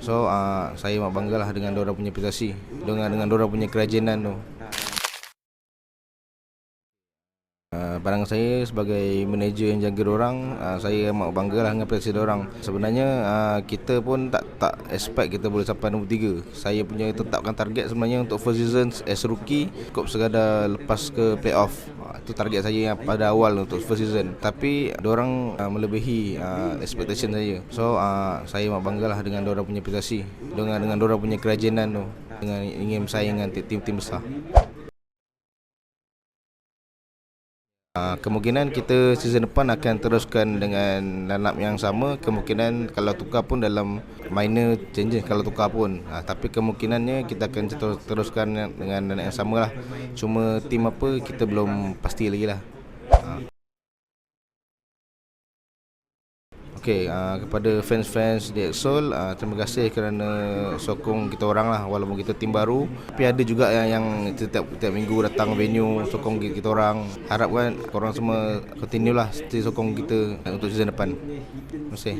So uh, saya amat bangga lah dengan diorang punya prestasi Dengan dengan diorang punya kerajinan tu Uh, barang saya sebagai manager yang jaga orang, uh, saya amat bangga lah dengan prestasi orang. Sebenarnya uh, kita pun tak tak expect kita boleh sampai nombor 3. Saya punya tetapkan target sebenarnya untuk first season as rookie cukup sekadar lepas ke playoff. Itu target saya yang pada awal untuk first season. Tapi orang uh, melebihi uh, expectation saya. So uh, saya amat bangga lah dengan orang punya prestasi, dengan dengan orang punya kerajinan tu, dengan ingin bersaing dengan tim-tim besar. Uh, kemungkinan kita season depan akan teruskan dengan lineup yang sama. Kemungkinan kalau tukar pun dalam minor changes kalau tukar pun. Uh, tapi kemungkinannya kita akan terus, teruskan dengan lineup yang sama lah cuma tim apa kita belum pasti lagi lah Okey, uh, kepada fans-fans di Exol, uh, terima kasih kerana sokong kita orang lah walaupun kita tim baru. Tapi ada juga yang, yang setiap, setiap minggu datang venue sokong kita orang. Harapkan korang semua continue lah stay sokong kita untuk season depan. Terima kasih.